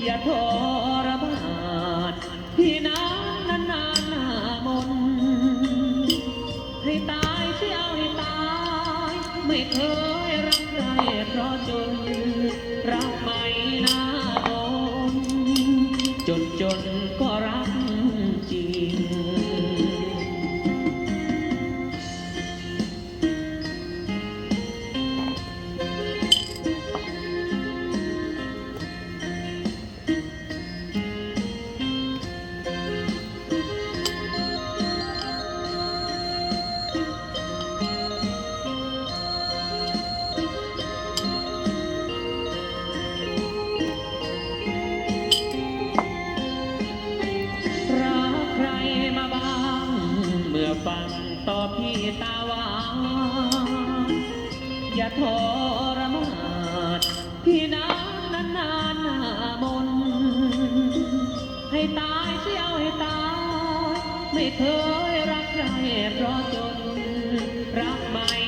อย่าทรมานพี่นานนานนานหน้ามน ให้ตายเชี่ยวให้ตาย ไม่เคยรักใครเพราะจน รักไม่น่าโดนจนจนก็รัก มาบ้าง เมื่อฟังต่อพี่ตาหวานอย่าทรมาดพี่นานนานนานหามน ให้ตายเสียวให้ตาย ไม่เคยรักใครเพราะจนรักไม่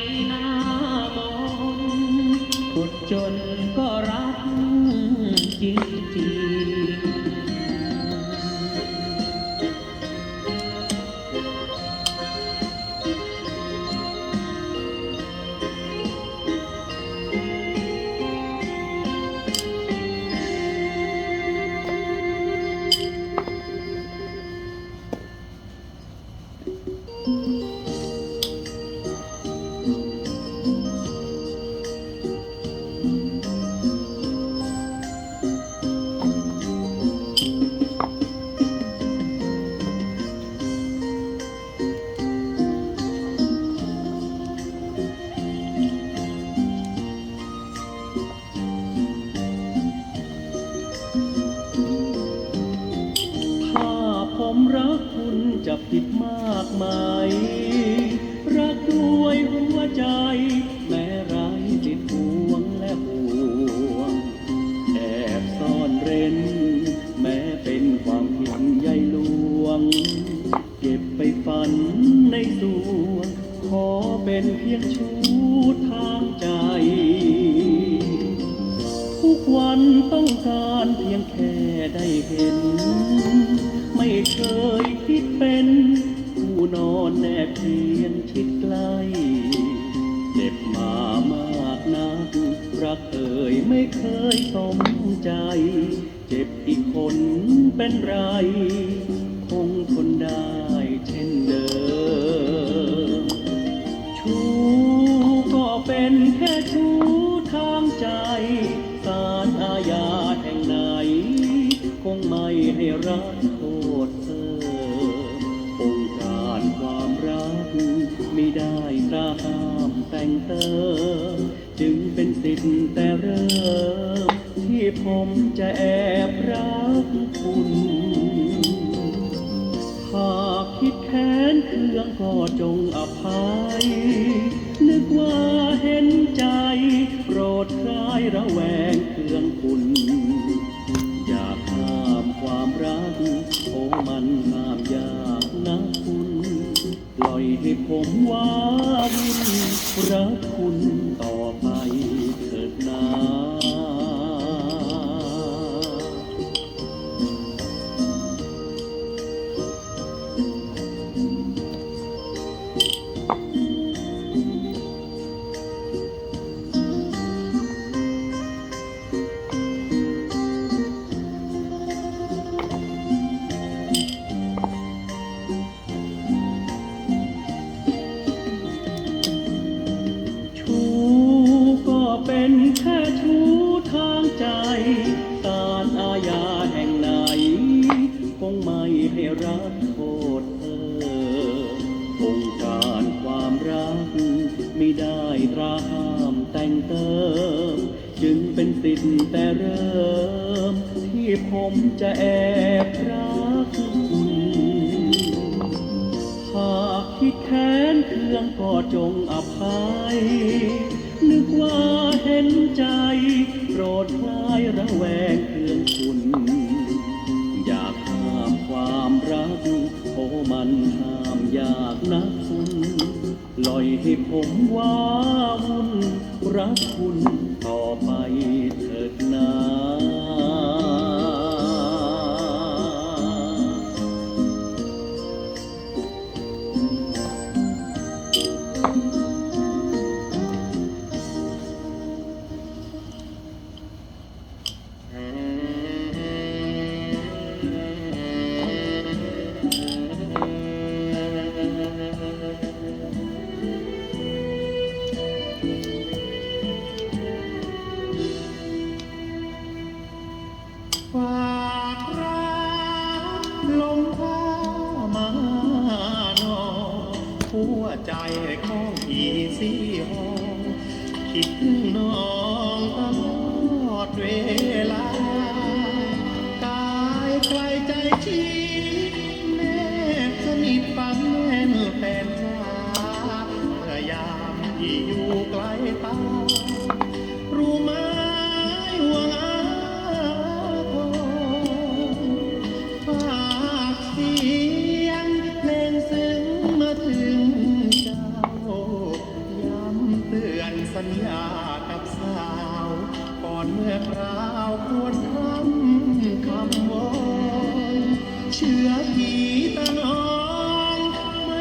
เป็นเพียงชูทางใจ ทุกวันต้องการเพียงแค่ได้เห็น ไม่เคยคิดเป็นผู้นอนแนบเพียนชิดใกล้เจ็บมามากนักรักเอ่ยไม่เคยสมใจ เจ็บอีกคนเป็นไร คงทนได้เช่นเดิม เป็นแค่ชู้ทางใจสารอาญาแห่งไหน คงไม่ให้รักโทษเธอองค์การความรักไม่ได้กระห้ามแต่งเติม ระแวงเคืองคุณ อยากห้ามความรักโอ้มันห้ามยากนะคุณ ปล่อยให้ผมว่าวุ่นรักคุณ ให้รักโทษเธอองค์การความรัก ไม่ได้ตราห้ามแต่งเติม จึงเป็นสิทธิ์แต่เริ่ม ที่ผมจะแอบรักคุณหากคิดแค้นเครื่องก็จงอภัย นึกว่าเห็นใจ โปรดคลายระแวง ผมว้าวุ่นรักคุณ ลมพามานอนหัวใจของอีซี่หองคิดถึง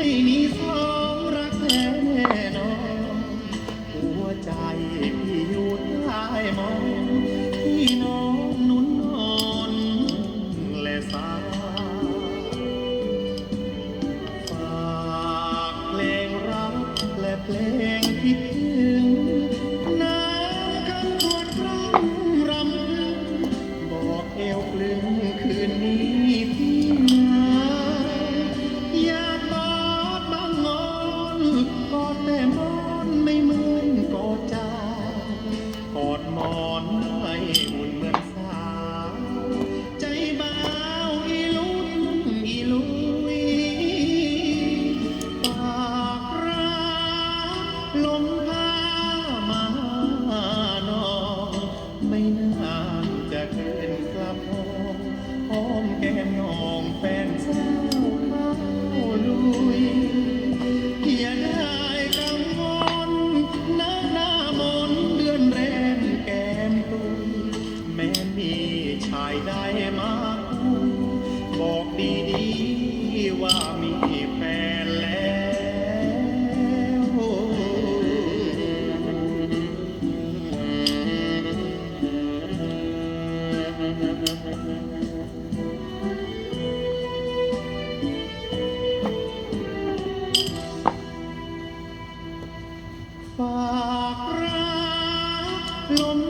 为你唱 No. no